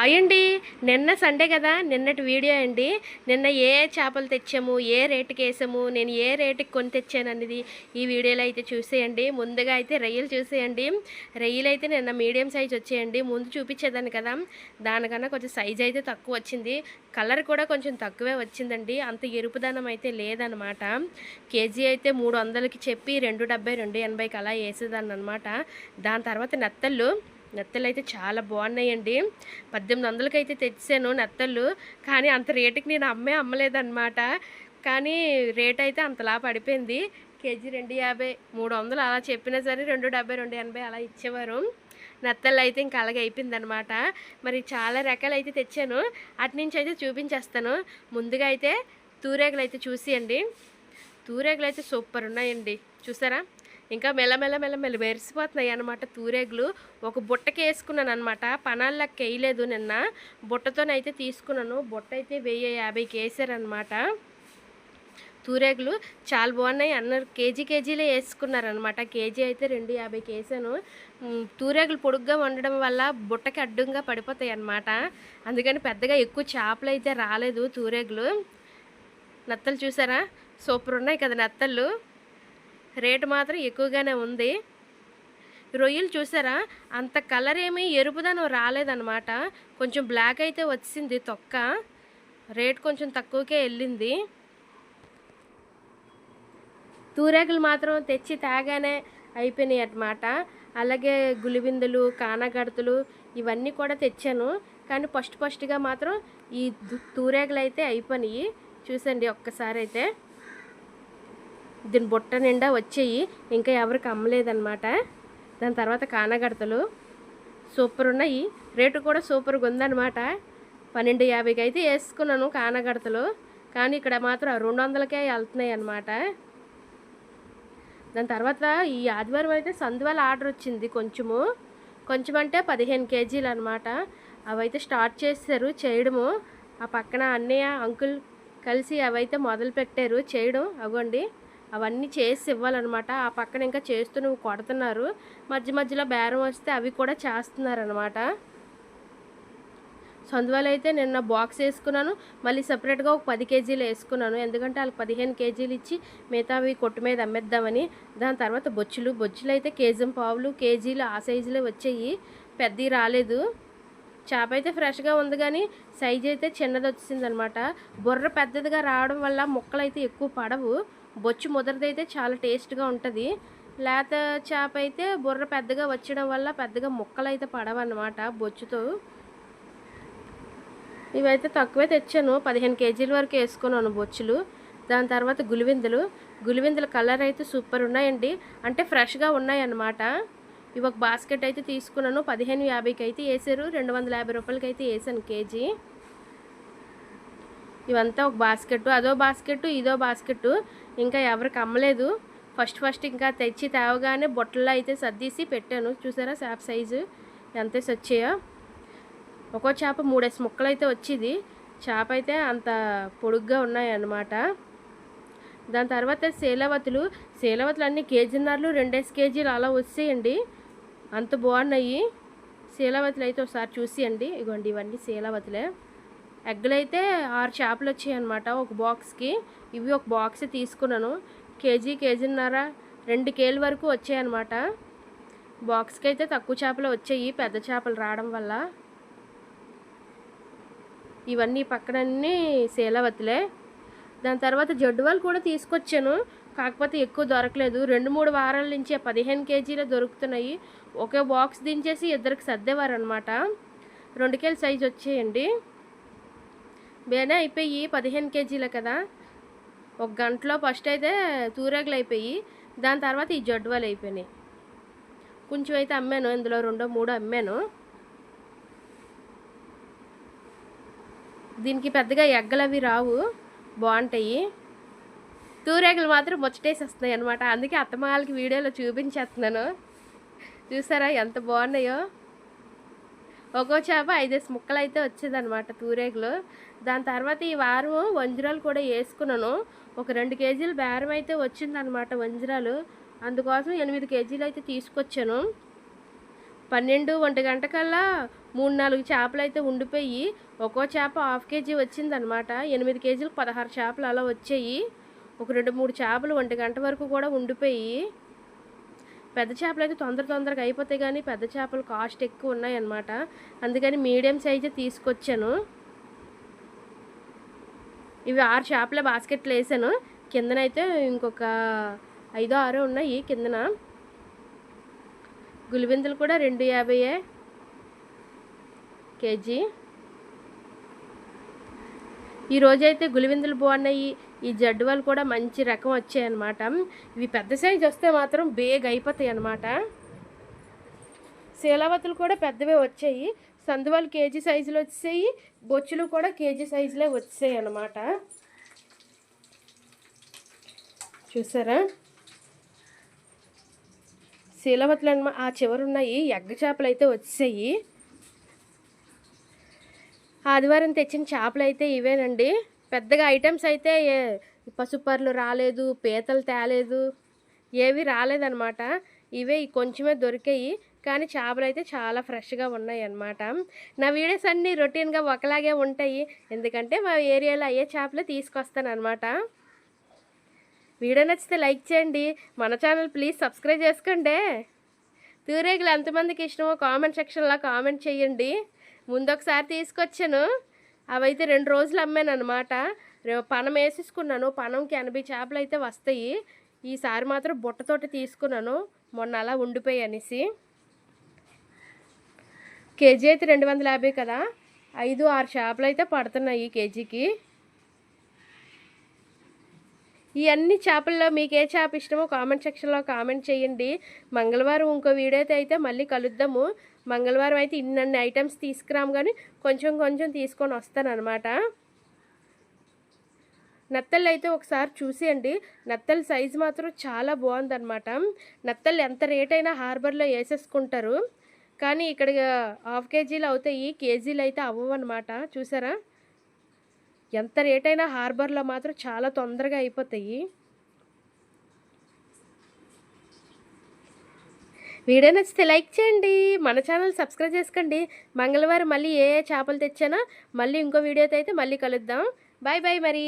Hi అండి నిన్న Sunday కదా నిన్నటి వీడియో అండి. నిన్న ఏ చేపలు తెచ్చాము ఏ రేటుకి వేసాము నేను ఏ రేటుకి కొని తెచ్చాను అనేది ఈ వీడియోలో అయితే చూసేయండి. ముందుగా అయితే రొయ్యలు చూసేయండి. రొయ్యలు అయితే నిన్న మీడియం సైజ్ వచ్చేయండి. ముందు చూపించేదాన్ని కదా దానికన్నా కొంచెం సైజ్ అయితే తక్కువ వచ్చింది. కలర్ కూడా కొంచెం తక్కువే వచ్చిందండి. అంత ఎరుపుదనం అయితే లేదనమాట కేజీ అయితే మూడు వందలకి చెప్పి రెండు డెబ్బై రెండు ఎనభైకి అలా వేసేదాన్ని అనమాట దాని తర్వాత నెత్తళ్ళు. నెత్తలు అయితే చాలా బాగున్నాయండి. పద్దెనిమిది వందలకి అయితే తెచ్చాను నెత్తళ్ళు కానీ అంత రేటుకి నేను అమ్మే అమ్మలేదన్నమాట. కానీ రేట్ అయితే అంతలా పడిపోయింది. కేజీ రెండు యాభై మూడు వందలు అలా చెప్పినా సరే రెండు డెబ్బై రెండు ఎనభై అలా ఇచ్చేవారు. నెత్తళ్ళు అయితే ఇంకా అలాగే అయిపోయిందనమాట మరి చాలా రకాలు అయితే తెచ్చాను. అటు నుంచి అయితే చూపించేస్తాను. ముందుగా అయితే తూరేగలు అయితే చూసియండి. తూరేగలు అయితే సూపర్ ఉన్నాయండి. చూసారా? ఇంకా మెల్లమెల్ల మెల్లమెల్ల మెరిసిపోతున్నాయి అనమాట తూరేగులు. ఒక బుట్టకి వేసుకున్నాను అనమాట పనాళ్ళకి వేయలేదు నిన్న. బుట్టతోనైతే తీసుకున్నాను. బుట్ట అయితే వెయ్యి యాభైకి వేసారనమాట తూరేగులు చాలా బాగున్నాయి. అన్నారు కేజీ కేజీలే వేసుకున్నారనమాట కేజీ అయితే రెండు యాభైకి వేసాను. తూరేగులు పొడుగ్గా ఉండడం వల్ల బుట్టకి అడ్డంగా పడిపోతాయి అన్నమాట. అందుకని పెద్దగా ఎక్కువ చేపలు అయితే రాలేదు తూరేగులు. నత్తలు చూసారా? సూపర్ ఉన్నాయి కదా నత్తళ్ళు రేటు మాత్రం ఎక్కువగానే ఉంది. రొయ్యలు చూసారా? అంత కలర్ ఏమీ ఎరుపుదనం రాలేదన్నమాట. కొంచెం బ్లాక్ అయితే వచ్చింది తొక్క. రేట్ కొంచెం తక్కువకే వెళ్ళింది. తూరేకులు మాత్రం తెచ్చి తాగానే అయిపోయినాయి అన్నమాట. అలాగే గులిబిందులు కానగడతలు ఇవన్నీ కూడా తెచ్చాను. కానీ ఫస్ట్ ఫస్ట్గా మాత్రం ఈ తూరేకులు అయితే అయిపోయినాయి. చూసండి ఒక్కసారి అయితే. దీని బుట్ట నిండా వచ్చేయి. ఇంకా ఎవరికి అమ్మలేదన్నమాట. దాని తర్వాత కానగడతలు సూపర్ ఉన్నాయి. రేటు కూడా సూపర్గా ఉందన్నమాట. పన్నెండు యాభైకి అయితే వేసుకున్నాను కానగడతలు. కానీ ఇక్కడ మాత్రం రెండు వందలకే వెళ్తున్నాయి అన్నమాట. దాని తర్వాత ఈ ఆదివారం అయితే సందువాల ఆర్డర్ వచ్చింది కొంచెము. కొంచెం అంటే పదిహేను కేజీలు అనమాట అవైతే స్టార్ట్ చేశారు చేయడము. ఆ పక్కన అన్నయ్య అంకుల్ కలిసి అవైతే మొదలు పెట్టారు చేయడం. అవ్వండి. అవన్నీ చేసి ఇవ్వాలన్నమాట. ఆ పక్కన ఇంకా చేస్తూ నువ్వు కొడుతున్నారు. మధ్య మధ్యలో బేరం వస్తే అవి కూడా చేస్తున్నారు అనమాట సందువల్ల అయితే నిన్న బాక్స్ వేసుకున్నాను. మళ్ళీ సపరేట్గా ఒక పది కేజీలు వేసుకున్నాను. ఎందుకంటే వాళ్ళకి పదిహేను కేజీలు ఇచ్చి మిగతావి కొట్టు మీద అమ్మేద్దామని. దాని తర్వాత బొచ్చులు. బొచ్చులు అయితే కేజీ పావులు కేజీలు ఆ సైజులో వచ్చాయి. పెద్దవి రాలేదు. చేప అయితే ఫ్రెష్గా ఉంది కానీ సైజ్ అయితే చిన్నది వచ్చిందనమాట బుర్ర పెద్దదిగా రావడం వల్ల ముక్కలు అయితే ఎక్కువ పడవు. బొచ్చు ముదరదైతే చాలా టేస్ట్గా ఉంటుంది. లేత చేప అయితే బుర్ర పెద్దగా వచ్చడం వల్ల పెద్దగా ముక్కలు అయితే పడవన్నమాట బొచ్చుతో. ఇవైతే తక్కువే తెచ్చాను. పదిహేను కేజీల వరకు వేసుకున్నాను బొచ్చులు. దాని తర్వాత గులివిందులు గులివిందుల కలర్ అయితే సూపర్ ఉన్నాయండి. అంటే ఫ్రెష్గా ఉన్నాయన్నమాట. ఇవి ఒక బాస్కెట్ అయితే తీసుకున్నాను. పదిహేను యాభైకి అయితే వేసారు. రెండు వందల యాభై రూపాయలకి అయితే వేసాను కేజీ. ఇవంతా ఒక బాస్కెట్ అదో బాస్కెట్ ఇదో బాస్కెట్. ఇంకా ఎవరికి అమ్మలేదు. ఫస్ట్ ఫస్ట్ ఇంకా తెచ్చి తేవగానే బొట్టల్లో అయితే సర్దీసి పెట్టాను. చూసారా చేప సైజు ఎంత వచ్చాయో. ఒక్కో చేప మూడేసి ముక్కలు అయితే వచ్చింది. చేప అయితే అంత పొడుగ్గా ఉన్నాయి అన్నమాట దాని తర్వాత శీలవతులు. శీలవతులు అన్ని కేజీన్నరలు రెండేసి కేజీలు అలా వచ్చేయండి. అంత బాగున్నాయి. శీలవతులు అయితే ఒకసారి చూసేయండి. ఇగోండి ఇవన్నీ శీలవతులే. ఎగ్గులు అయితే ఆరు చేపలు వచ్చాయి అనమాట ఒక బాక్స్కి. ఇవి ఒక బాక్స్ తీసుకున్నాను. కేజీ కేజీన్నర రెండు కేజీల వరకు వచ్చాయన్నమాట. బాక్స్కి అయితే తక్కువ చేపలు వచ్చాయి పెద్ద చేపలు రావడం వల్ల. ఇవన్నీ పక్కనన్నీ శీలవతిలే దాని తర్వాత జడ్డువాలు కూడా తీసుకొచ్చాను. కాకపోతే ఎక్కువ దొరకలేదు. రెండు మూడు వారాల నుంచి పదిహేను కేజీలు దొరుకుతున్నాయి. ఒకే బాక్స్ దించేసి ఇద్దరికి సర్దేవారు అనమాట రెండు కేజీ సైజు వచ్చేయండి. బేనే అయిపోయి పదిహేను కేజీలే కదా. ఒక గంటలో ఫస్ట్ అయితే తూరేగులు అయిపోయి దాని తర్వాత ఈ జడ్వాలు అయిపోయినాయి. కొంచెం అయితే అమ్మాను ఇందులో రెండో మూడో అమ్మాను. దీనికి పెద్దగా ఎగ్గలు అవి రావు బాగుంటాయి. తూరేగలు మాత్రం ముచ్చటేసి వస్తున్నాయి అనమాట అందుకే అత్తమాలకి వీడియోలో చూపించేస్తున్నాను. చూసారా ఎంత బాగున్నాయో? ఒక్కో చేప ఐదేసి ముక్కలు అయితే వచ్చేదనమాట తూరేగులు. దాని తర్వాత ఈ వారం వంజరాలు కూడా వేసుకున్నాను ఒక రెండు కేజీలు బేరం అయితే వచ్చిందనమాట వంజరాలు. అందుకోసం ఎనిమిది కేజీలు అయితే తీసుకొచ్చాను. పన్నెండు ఒంటి గంటకల్లా మూడు నాలుగు చేపలు అయితే ఉండిపోయి ఒక్కో చేప హాఫ్ కేజీ వచ్చిందనమాట ఎనిమిది కేజీలు పదహారు చేపలు అలా వచ్చాయి. ఒక రెండు మూడు చేపలు ఒంటి గంట వరకు కూడా ఉండిపోయి పెద్ద చేపలు అయితే తొందర తొందరగా అయిపోతాయి కానీ పెద్ద చేపలు కాస్ట్ ఎక్కువ ఉన్నాయన్నమాట. అందుకని మీడియం సైజే తీసుకొచ్చాను. ఇవి ఆరు చేపల బాస్కెట్లు వేసాను. కిందనైతే ఇంకొక ఐదో ఆరో ఉన్నాయి కిందన. గులిబిందులు కూడా రెండు యాభైయే కేజీ. ఈ రోజైతే గులివిందులు బాగున్నాయి ఈ జడ్డువాలు కూడా మంచి రకం వచ్చాయన్నమాట. ఇవి పెద్ద సైజు వస్తే మాత్రం బేగ్ అయిపోతాయి అన్నమాట. శీలావతులు కూడా పెద్దవే వచ్చాయి. సందువాలు కేజీ సైజులో వచ్చాయి బొచ్చులు కూడా కేజీ సైజులే వచ్చాయి అన్నమాట. చూసారా? శీలవతులు అన్నమా ఆ చివర ఉన్నాయి ఎగ్గ చేపలు అయితే వచ్చాయి ఆదివారం తెచ్చిన చేపలు అయితే ఇవేనండి. పెద్దగా ఐటమ్స్ అయితే ఏ- పసుపర్లు రాలేదు పీతలు తేలేదు ఏవి రాలేదన్నమాట. ఇవే కొంచెమే దొరికాయి. కానీ చేపలు అయితే చాలా ఫ్రెష్గా ఉన్నాయి అన్నమాట నా వీడియోస్ అన్నీ రొటీన్గా ఒకలాగే ఉంటాయి. ఎందుకంటే మా ఏరియాలో అయ్యే చేపలే తీసుకొస్తానమాట వీడియో నచ్చితే లైక్ చేయండి. మన ఛానల్ ప్లీజ్ సబ్స్క్రైబ్ చేసుకోండి. తూరేగులు ఎంతమందికి ఇష్టమో కామెంట్ సెక్షన్లో కామెంట్ చేయండి. ముందు ఒకసారి తీసుకొచ్చాను. అవైతే రెండు రోజులు అమ్మాను అనమాట పనం వేసేసుకున్నాను. పనంకి ఎనభై చేపలు అయితే వస్తాయి. ఈసారి మాత్రం బుట్టతోటి తీసుకున్నాను. మొన్న అలా ఉండిపోయి అనేసి. కేజీ అయితే రెండు వందల యాభై కదా. ఐదు ఆరు చేపలు అయితే పడుతున్నాయి కేజీకి. ఈ అన్ని చేపల్లో మీకు ఏ చేప ఇష్టమో కామెంట్ సెక్షన్లో కామెంట్ చేయండి. మంగళవారం ఇంకో వీడియోతో అయితే మళ్ళీ కలుద్దాము. మంగళవారం అయితే ఇన్నన్ని ఐటమ్స్ తీసుకురాము కానీ కొంచెం కొంచెం తీసుకొని వస్తానన్నమాట. నత్తలు అయితే ఒకసారి చూసేయండి. నత్తల సైజు మాత్రం చాలా బాగుందన్నమాట. నత్తలు ఎంత రేట్ అయినా హార్బర్లో వేసేసుకుంటారు. కానీ ఇక్కడ హాఫ్ కేజీలు అవుతాయి. కేజీలు అయితే అవ్వవు అనమాట చూసారా? ఎంత రేట్ అయినా హార్బర్లో మాత్రం చాలా తొందరగా అయిపోతాయి. వీడియో నచ్చితే లైక్ చేయండి మన ఛానల్ సబ్స్క్రైబ్ చేసుకోండి. మంగళవారం మళ్ళీ ఏ ఏ చేపలు తెచ్చానో మళ్ళీ ఇంకో వీడియోతో అయితే మళ్ళీ కలుద్దాం. బాయ్ బాయ్ మరి.